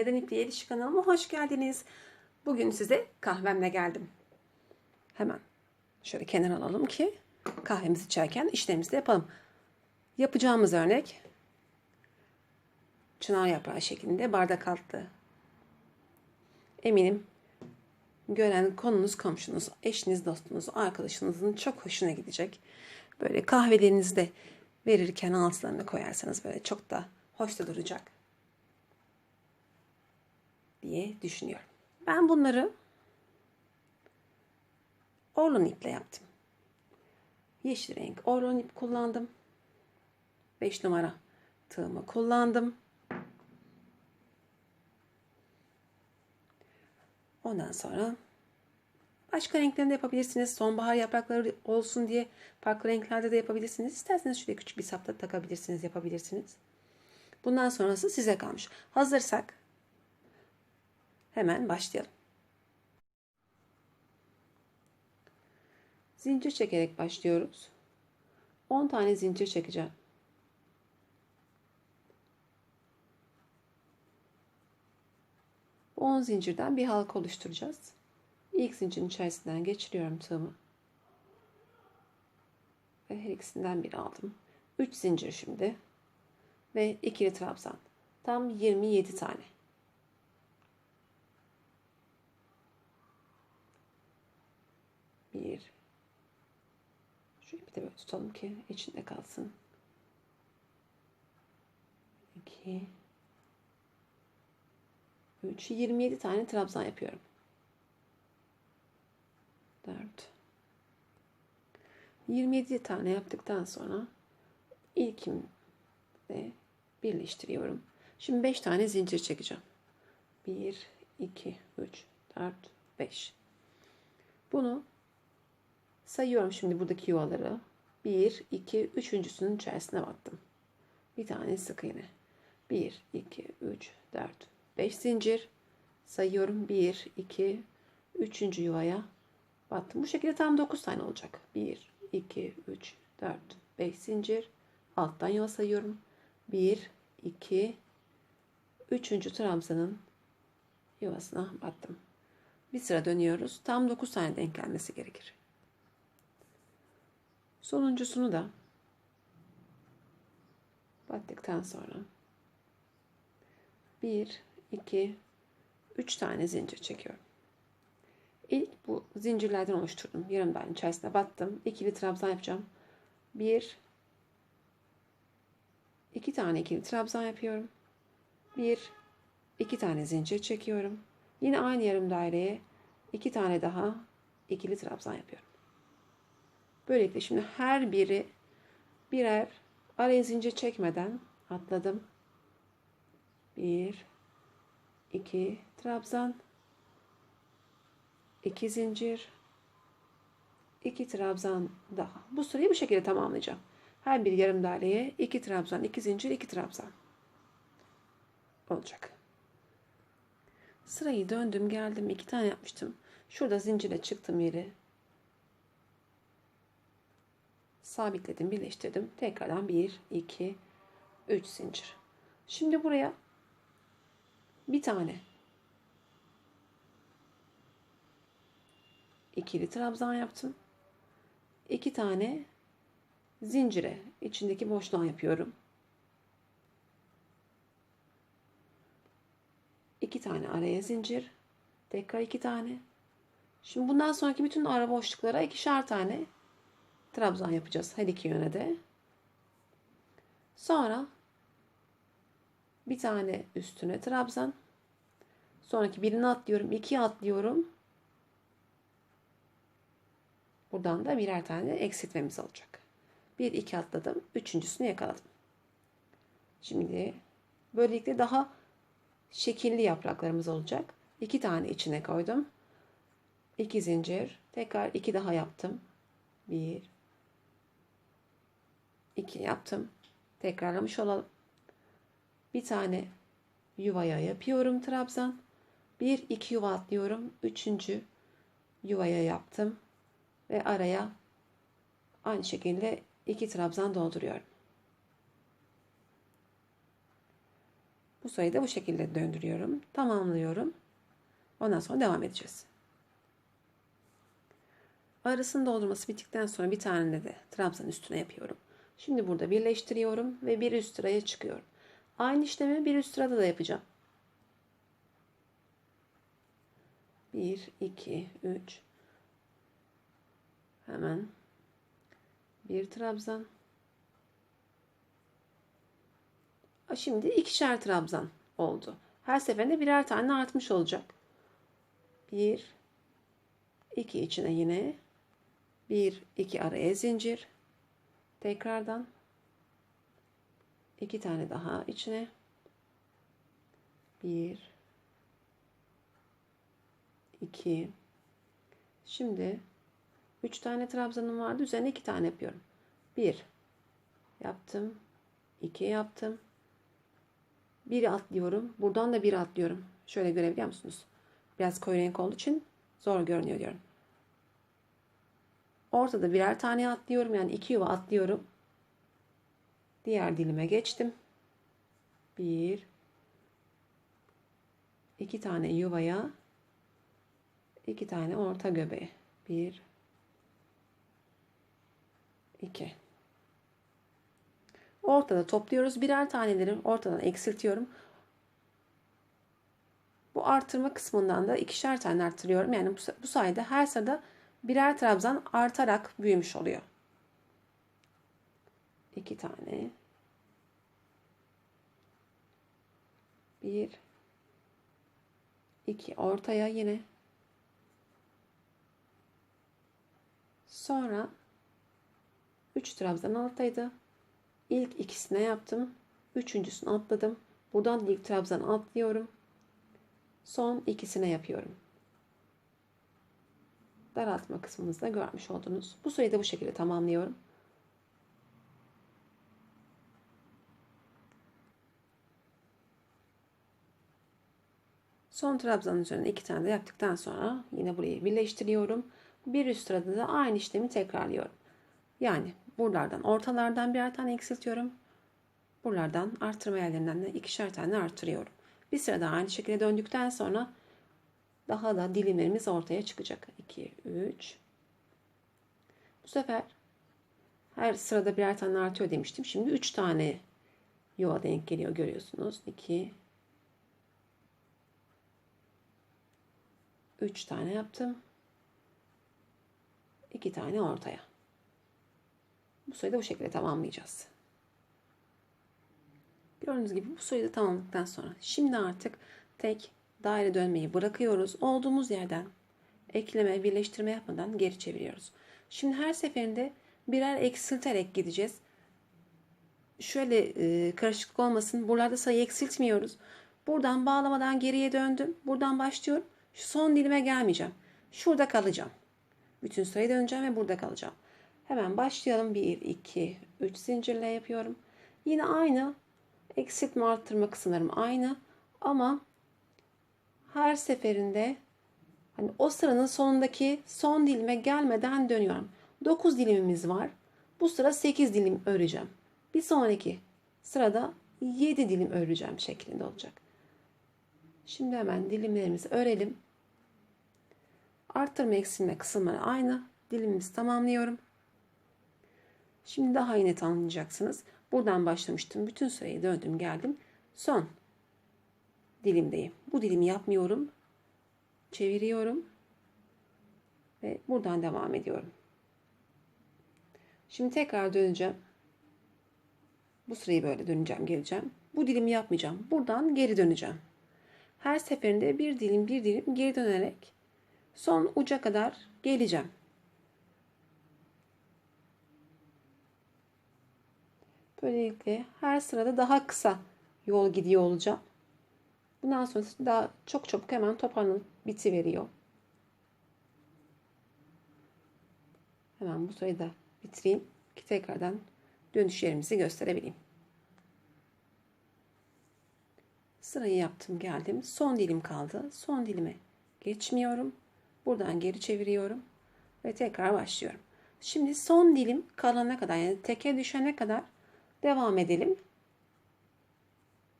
Neden İpliğe Erişi kanalıma hoş geldiniz. Bugün size kahvemle geldim. Hemen şöyle kenara alalım ki kahvemizi içerken işlerimizi de yapalım. Yapacağımız örnek çınar yaprağı şeklinde bardak altı. Eminim gören konunuz, komşunuz, eşiniz, dostunuz, arkadaşınızın çok hoşuna gidecek. Böyle kahvelerinizi de verirken altlarına koyarsanız böyle çok da hoş da duracak diye düşünüyorum. Ben bunları orlon iple yaptım. Yeşil renk orlon ip kullandım. 5 numara tığımı kullandım. Ondan sonra başka renklerinde yapabilirsiniz. Sonbahar yaprakları olsun diye farklı renklerde de yapabilirsiniz. İsterseniz şuraya küçük bir sapta takabilirsiniz, yapabilirsiniz. Bundan sonrası size kalmış. Hazırsak hemen başlayalım. Zincir çekerek başlıyoruz. 10 tane zincir çekeceğim. Bu 10 zincirden bir halka oluşturacağız. İlk zincirin içerisinden geçiriyorum tığımı. Ve her ikisinden bir aldım. 3 zincir şimdi. Ve ikili trabzan. Tam 27 tane. Bir. Şu ipi de böyle tutalım ki içinde kalsın. İki. 3, 27 tane trabzan yapıyorum. 4. 27 tane yaptıktan sonra ilkim ve birleştiriyorum. Şimdi 5 tane zincir çekeceğim. 1, 2, 3, 4, 5. Bunu sayıyorum şimdi buradaki yuvaları. 1, 2, üçüncüsünün içerisine battım. Bir tane sık iğne. 1, 2, 3, 4, 5 zincir sayıyorum. 1, 2, 3. yuvaya battım. Bu şekilde tam 9 tane olacak. 1, 2, 3, 4, 5 zincir. Alttan yuva sayıyorum. 1, 2, 3. trabzanın yuvasına battım. Bir sıra dönüyoruz. Tam 9 tane denk gelmesi gerekir. Sonuncusunu da battıktan sonra 1, 2, 3 tane zincir çekiyorum. İlk bu zincirlerden oluşturdum. Yarım daire içerisine battım. İkili trabzan yapacağım. 1, 2 tane ikili trabzan yapıyorum. 1, 2 tane zincir çekiyorum. Yine aynı yarım daireye 2 tane daha ikili trabzan yapıyorum. Böylelikle şimdi her biri birer araya zincir çekmeden atladım. 1 2 trabzan 2 zincir 2 trabzan daha. Bu sırayı bu şekilde tamamlayacağım. Her bir yarım daireye 2 trabzan, 2 zincir, 2 trabzan olacak. Sırayı döndüm, geldim. 2 tane yapmıştım. Şurada zincire çıktım yeri. Sabitledim, birleştirdim. Tekrardan 1 2 3 zincir. Şimdi buraya bir tane ikili trabzan yaptım. İki tane zincire içindeki boşluğa yapıyorum. İki tane araya zincir. Tekrar iki tane. Şimdi bundan sonraki bütün ara boşluklara ikişer tane trabzan yapacağız. Her iki yöne de. Sonra bir tane üstüne trabzan. Sonraki birini atlıyorum. ikiye atlıyorum. Buradan da birer tane eksiltmemiz olacak. Bir iki atladım. Üçüncüsünü yakaladım. Şimdi böylelikle daha şekilli yapraklarımız olacak. İki tane içine koydum. İki zincir. Tekrar iki daha yaptım. Bir. İki yaptım. Tekrarlamış olalım. Bir tane yuvaya yapıyorum trabzan. Bir iki yuva atlıyorum. Üçüncü yuvaya yaptım. Ve araya aynı şekilde iki trabzan dolduruyorum. Bu sayıyı da bu şekilde döndürüyorum. Tamamlıyorum. Ondan sonra devam edeceğiz. Arasını doldurması bittikten sonra bir tane de trabzan üstüne yapıyorum. Şimdi burada birleştiriyorum ve bir üst sıraya çıkıyorum. Aynı işlemi bir üst sırada da yapacağım. 1, 2, 3. Hemen bir trabzan. Şimdi ikişer trabzan oldu. Her seferinde birer tane artmış olacak. 1 2 içine yine 1 2 araya zincir. Tekrardan iki tane daha içine 1 2 Şimdi 3 tane trabzanım vardı. Üzerine 2 tane yapıyorum. 1 yaptım. 2 yaptım. 1 atlıyorum. Buradan da 1 atlıyorum. Şöyle görebiliyor musunuz? Biraz koyu renk olduğu için zor görünüyor diyorum. Ortada birer tane atlıyorum. Yani 2 yuva atlıyorum. Diğer dilime geçtim. 1 2 tane yuvaya 2 tane orta göbeğe. 1 2 Ortada topluyoruz. Birer taneleri ortadan eksiltiyorum. Bu artırma kısmından da ikişer tane arttırıyorum. Yani bu sayede her sırada birer trabzan artarak büyümüş oluyor. İki tane. Bir. iki ortaya yine. Sonra 3 trabzan alttaydı. İlk ikisine yaptım. Üçüncüsünü atladım. Buradan ilk trabzan atlıyorum. Son ikisine yapıyorum. Daraltma kısmımızda görmüş oldunuz. Bu sayıyı da bu şekilde tamamlıyorum. Son trabzanın üzerine iki tane de yaptıktan sonra yine burayı birleştiriyorum. Bir üst sırada da aynı işlemi tekrarlıyorum. Yani buralardan ortalardan birer tane eksiltiyorum. Buralardan artırma yerlerinden de ikişer tane artırıyorum. Bir sırada aynı şekilde döndükten sonra daha da dilimlerimiz ortaya çıkacak. 2, 3. Bu sefer her sırada birer tane artıyor demiştim. Şimdi 3 tane yuva denk geliyor görüyorsunuz. 2 3 tane yaptım. 2 tane ortaya. Bu sayıda bu şekilde tamamlayacağız. Gördüğünüz gibi bu sayıda tamamladıktan sonra şimdi artık tek daire dönmeyi bırakıyoruz. Olduğumuz yerden ekleme, birleştirme yapmadan geri çeviriyoruz. Şimdi her seferinde birer eksilterek gideceğiz. Şöyle e, karışıklık olmasın. Buralarda sayı eksiltmiyoruz. Buradan bağlamadan geriye döndüm. Buradan başlıyorum. Şu son dilime gelmeyeceğim. Şurada kalacağım. Bütün sayı döneceğim ve burada kalacağım. Hemen başlayalım. 1, 2, 3 zincirle yapıyorum. Yine aynı eksiltme arttırma kısımlarım aynı ama her seferinde hani o sıranın sonundaki son dilime gelmeden dönüyorum. 9 dilimimiz var. Bu sıra 8 dilim öreceğim. Bir sonraki sırada 7 dilim öreceğim şeklinde olacak. Şimdi hemen dilimlerimizi örelim. Arttırma eksilme kısımları aynı. Dilimimizi tamamlıyorum. Şimdi daha iyi net anlayacaksınız. Buradan başlamıştım. Bütün sırayı döndüm geldim. Son dilimdeyim. Bu dilimi yapmıyorum. Çeviriyorum. Ve buradan devam ediyorum. Şimdi tekrar döneceğim. Bu sırayı böyle döneceğim, geleceğim. Bu dilimi yapmayacağım. Buradan geri döneceğim. Her seferinde bir dilim bir dilim geri dönerek son uca kadar geleceğim. Böylelikle her sırada daha kısa yol gidiyor olacağım. Bundan sonra daha çok çabuk hemen toparlanıp biti veriyor. Hemen bu sırayı da bitireyim ki tekrardan dönüş yerimizi gösterebileyim. Sırayı yaptım geldim. Son dilim kaldı. Son dilime geçmiyorum. Buradan geri çeviriyorum ve tekrar başlıyorum. Şimdi son dilim kalana kadar yani teke düşene kadar devam edelim.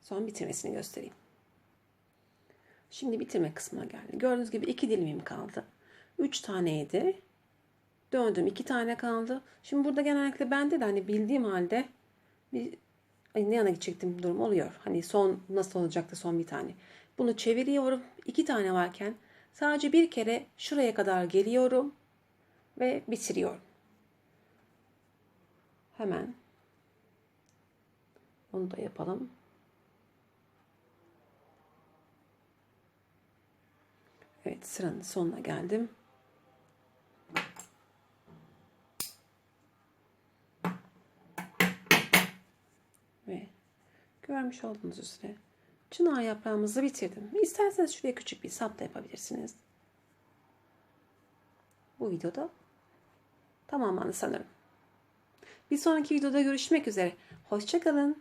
Son bitirmesini göstereyim. Şimdi bitirme kısmına geldi. Gördüğünüz gibi iki dilimim kaldı. Üç taneydi. Döndüm iki tane kaldı. Şimdi burada genellikle bende de hani bildiğim halde bir ay ne yana gidecektim durum oluyor. Hani son nasıl olacaktı son bir tane. Bunu çeviriyorum. iki tane varken sadece bir kere şuraya kadar geliyorum ve bitiriyorum. Hemen onu da yapalım. Evet sıranın sonuna geldim. Ve görmüş olduğunuz üzere çınar yaprağımızı bitirdim. İsterseniz şuraya küçük bir sap da yapabilirsiniz. Bu videoda tamamlandı sanırım. Bir sonraki videoda görüşmek üzere. Hoşçakalın.